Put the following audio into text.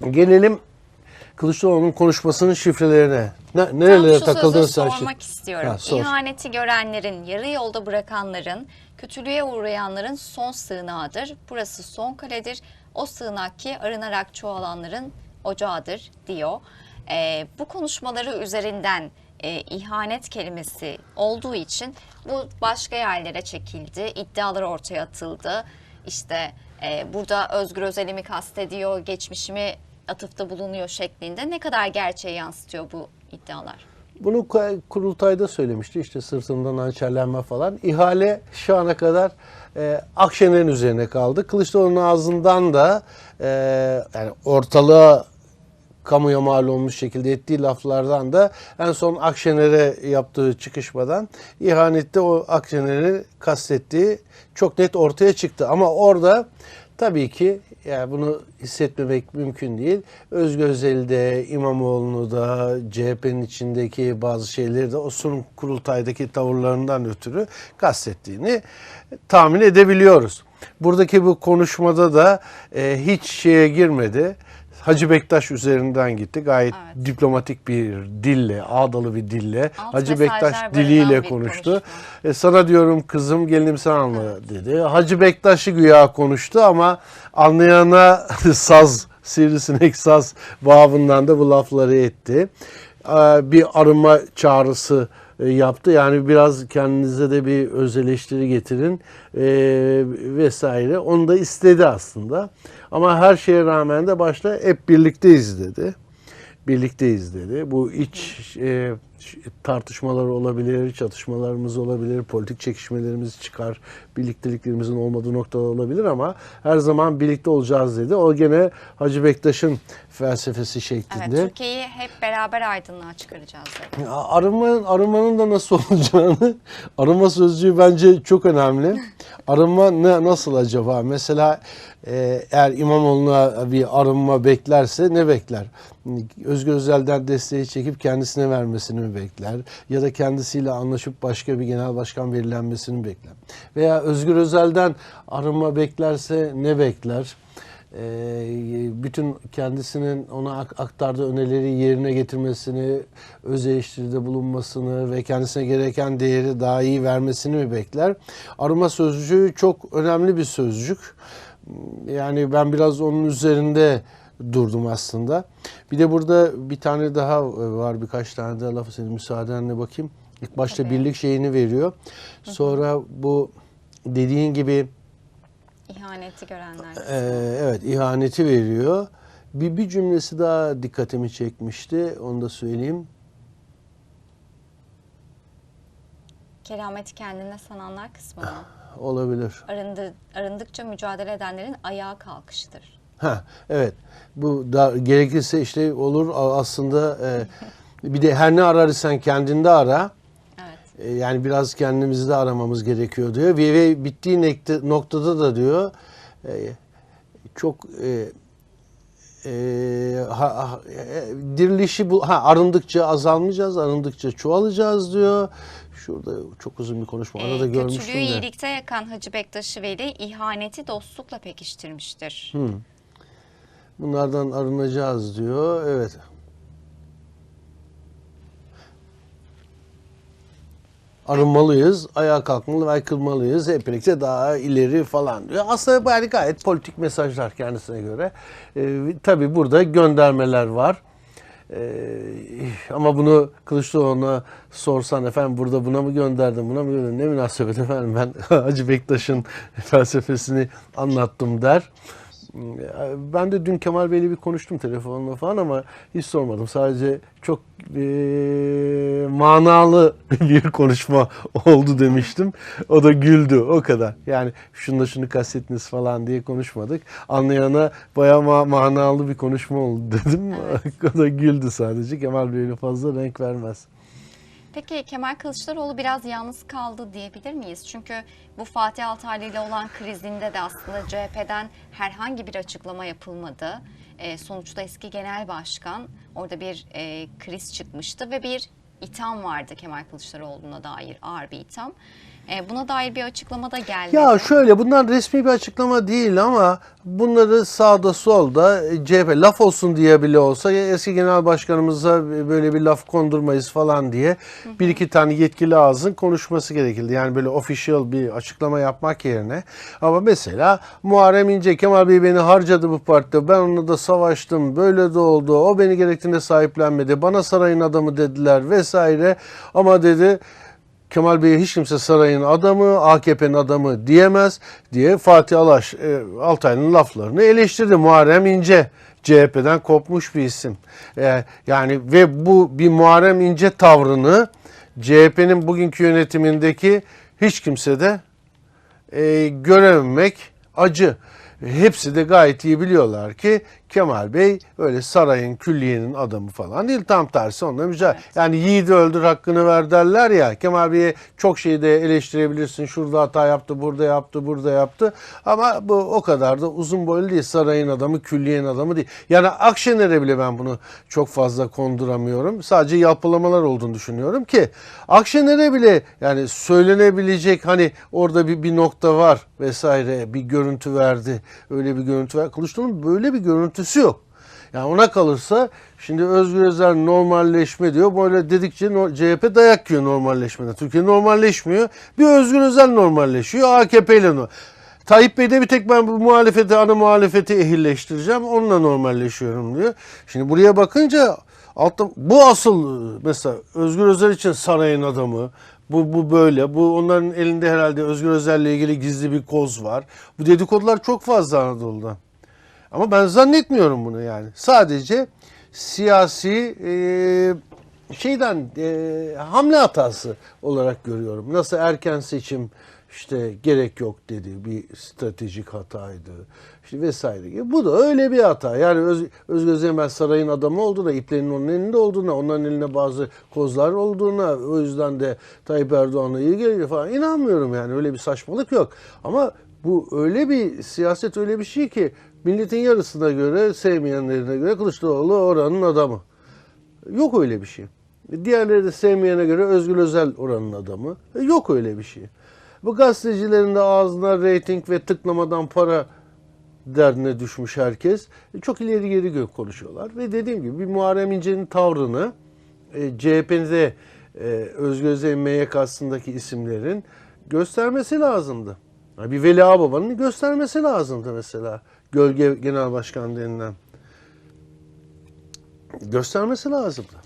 Gelelim Kılıçdaroğlu'nun konuşmasının şifrelerine. Ne, nerelere Tam şu takıldın sözü sen? sormak istiyorum. Ha, sor. İhaneti görenlerin, yarı yolda bırakanların, kötülüğe uğrayanların son sığınağıdır. Burası son kaledir. O sığınak ki arınarak çoğalanların ocağıdır diyor. Ee, bu konuşmaları üzerinden e, ihanet kelimesi olduğu için bu başka yerlere çekildi. iddialar ortaya atıldı. İşte e, burada Özgür Özel'i mi kastediyor, geçmişimi atıfta bulunuyor şeklinde ne kadar gerçeği yansıtıyor bu iddialar? Bunu ku- kurultayda söylemişti işte sırtından hançerlenme falan. İhale şu ana kadar e, Akşener'in üzerine kaldı. Kılıçdaroğlu'nun ağzından da e, yani ortalığa kamuya mal olmuş şekilde ettiği laflardan da en son Akşener'e yaptığı çıkışmadan ihanette o Akşener'i kastettiği çok net ortaya çıktı. Ama orada tabii ki yani bunu hissetmemek mümkün değil. Özgür Özel'de, İmamoğlu'nu da, CHP'nin içindeki bazı şeyleri de o son kurultaydaki tavırlarından ötürü kastettiğini tahmin edebiliyoruz. Buradaki bu konuşmada da e, hiç şeye girmedi. Hacı Bektaş üzerinden gitti. Gayet Evet. diplomatik bir dille, ağdalı bir dille Alt Hacı Bektaş diliyle konuştu. E, sana diyorum kızım gelinim sen anla dedi. Hacı Bektaş'ı güya konuştu ama anlayana saz, sivrisinek saz babından da bu lafları etti. E, bir arınma çağrısı yaptı. Yani biraz kendinize de bir öz eleştiri getirin e, vesaire. Onu da istedi aslında. Ama her şeye rağmen de başta hep birlikteyiz dedi birlikteyiz dedi. Bu iç e, tartışmalar olabilir, çatışmalarımız olabilir, politik çekişmelerimiz çıkar, birlikteliklerimizin olmadığı noktalar olabilir ama her zaman birlikte olacağız dedi. O gene Hacı Bektaş'ın felsefesi Evet, şeklinde. Türkiye'yi hep beraber aydınlığa çıkaracağız dedi. Arınmanın, arınmanın da nasıl olacağını, arınma sözcüğü bence çok önemli. Arınma ne, nasıl acaba? Mesela e, eğer İmamoğlu'na bir arınma beklerse ne bekler? Özgür Özel'den desteği çekip kendisine vermesini mi bekler? Ya da kendisiyle anlaşıp başka bir genel başkan belirlenmesini bekler? Veya Özgür Özel'den arınma beklerse ne bekler? Ee, bütün kendisinin ona ak- aktardığı önerileri yerine getirmesini, öz eleştiride bulunmasını ve kendisine gereken değeri daha iyi vermesini mi bekler? Arama sözcüğü çok önemli bir sözcük. Yani ben biraz onun üzerinde durdum aslında. Bir de burada bir tane daha var, birkaç tane daha lafı senin müsaadenle bakayım. İlk başta Tabii. birlik şeyini veriyor. Sonra bu dediğin gibi İhaneti görenler. ee, evet ihaneti veriyor. Bir, bir cümlesi daha dikkatimi çekmişti. Onu da söyleyeyim. Kerameti kendine sananlar kısmına. Olabilir. Arındı, arındıkça mücadele edenlerin ayağa kalkışıdır. Ha evet. Bu da gerekirse işte olur aslında e, bir de her ne ararsan kendinde ara. Evet. E, yani biraz kendimizi de aramamız gerekiyor diyor. Ve, ve bittiği nokta, noktada da diyor e, çok e, e, ha, ha- e, dirilişi bu ha arındıkça azalmayacağız, arındıkça çoğalacağız diyor. Şurada çok uzun bir konuşma. Arada Ee, kötülüğü görmüştüm de. iyilikte yakan Hacı Bektaş'ı Veli ihaneti dostlukla pekiştirmiştir. Bunlardan arınacağız diyor. Evet. Arınmalıyız, ayağa kalkmalı aykırmalıyız. Hep birlikte daha ileri falan diyor. Aslında yani gayet politik mesajlar kendisine göre. Ee, tabii burada göndermeler var. Ee, ama bunu Kılıçdaroğlu'na sorsan efendim burada buna mı gönderdim buna mı gönderdim ne münasebet efendim ben Hacı Bektaş'ın felsefesini anlattım der. Ben de dün Kemal Bey'le bir konuştum telefonla falan ama hiç sormadım. Sadece çok eee, manalı bir konuşma oldu demiştim. O da güldü o kadar. Yani şunu şunu kastettiniz falan diye konuşmadık. Anlayana bayağı ma- manalı bir konuşma oldu dedim. o da güldü sadece. Kemal Bey'le fazla renk vermez. Peki Kemal Kılıçdaroğlu biraz yalnız kaldı diyebilir miyiz? Çünkü bu Fatih Altaylı ile olan krizinde de aslında CHP'den herhangi bir açıklama yapılmadı. Ee, sonuçta eski genel başkan orada bir e, kriz çıkmıştı ve bir itham vardı Kemal Kılıçdaroğlu'na dair ağır bir itham. E, buna dair bir açıklama da geldi. Ya şöyle bunlar resmi bir açıklama değil ama bunları sağda solda e, CHP laf olsun diye bile olsa eski genel başkanımıza böyle bir laf kondurmayız falan diye bir iki tane yetkili ağzın konuşması gerekildi. Yani böyle official bir açıklama yapmak yerine. Ama mesela Muharrem İnce Kemal Bey beni harcadı bu partide ben onunla da savaştım böyle de oldu o beni gerektiğinde sahiplenmedi bana sarayın adamı dediler vesaire ama dedi Kemal Bey'e hiç kimse sarayın adamı, AKP'nin adamı diyemez diye Fatih Alaş, e, Altaylı'nın laflarını eleştirdi. Muharrem İnce CHP'den kopmuş bir isim. E, yani ve bu bir Muharrem İnce tavrını CHP'nin bugünkü yönetimindeki hiç kimse de e, görememek acı. Hepsi de gayet iyi biliyorlar ki Kemal Bey öyle sarayın külliyenin adamı falan değil. Tam tersi onunla mücadele. Yani yiğidi öldür hakkını ver derler ya. Kemal Bey'e çok şeyi de eleştirebilirsin. Şurada hata yaptı, burada yaptı, burada yaptı. Ama bu o kadar da uzun boylu değil. Sarayın adamı, külliyenin adamı değil. Yani Akşener'e bile ben bunu çok fazla konduramıyorum. Sadece yapılamalar olduğunu düşünüyorum ki Akşener'e bile yani söylenebilecek hani orada bir, bir nokta var vesaire bir görüntü verdi. Öyle bir görüntü var. Kılıçdaroğlu'nun böyle bir görüntüsü yok. Yani ona kalırsa şimdi Özgür Özel normalleşme diyor. Böyle dedikçe CHP dayak yiyor normalleşmeden. Türkiye normalleşmiyor. Bir Özgür Özel normalleşiyor. AKP ile no- Tayyip Bey de bir tek ben bu muhalefeti, ana muhalefeti ehilleştireceğim. Onunla normalleşiyorum diyor. Şimdi buraya bakınca altta bu asıl mesela Özgür Özel için sarayın adamı. Bu, bu böyle. Bu onların elinde herhalde Özgür Özel'le ilgili gizli bir koz var. Bu dedikodular çok fazla Anadolu'da. Ama ben zannetmiyorum bunu yani. Sadece siyasi e, şeyden e, hamle hatası olarak görüyorum. Nasıl erken seçim işte gerek yok dedi bir stratejik hataydı işte vesaire gibi. Bu da öyle bir hata. Yani Öz, Özgür Özel sarayın adamı olduğuna, iplerin onun elinde olduğuna, onların elinde bazı kozlar olduğuna, o yüzden de Tayyip Erdoğan'la iyi geliyor falan inanmıyorum yani öyle bir saçmalık yok. Ama bu öyle bir siyaset öyle bir şey ki milletin yarısına göre sevmeyenlerine göre Kılıçdaroğlu oranın adamı. Yok öyle bir şey. Diğerleri de sevmeyene göre Özgür Özel oranın adamı. E, Yok öyle bir şey. Bu gazetecilerin de ağzına reyting ve tıklamadan para derdine düşmüş herkes. E, Çok ileri geri gök konuşuyorlar. Ve dediğim gibi bir Muharrem İnce'nin tavrını e, CHP'de e, Özgür Özel'in MYK'sındaki isimlerin göstermesi lazımdı. Bir Veli Ağbaba'nın göstermesi lazımdı mesela. Gölge Genel Başkan denilen. Göstermesi lazımdı.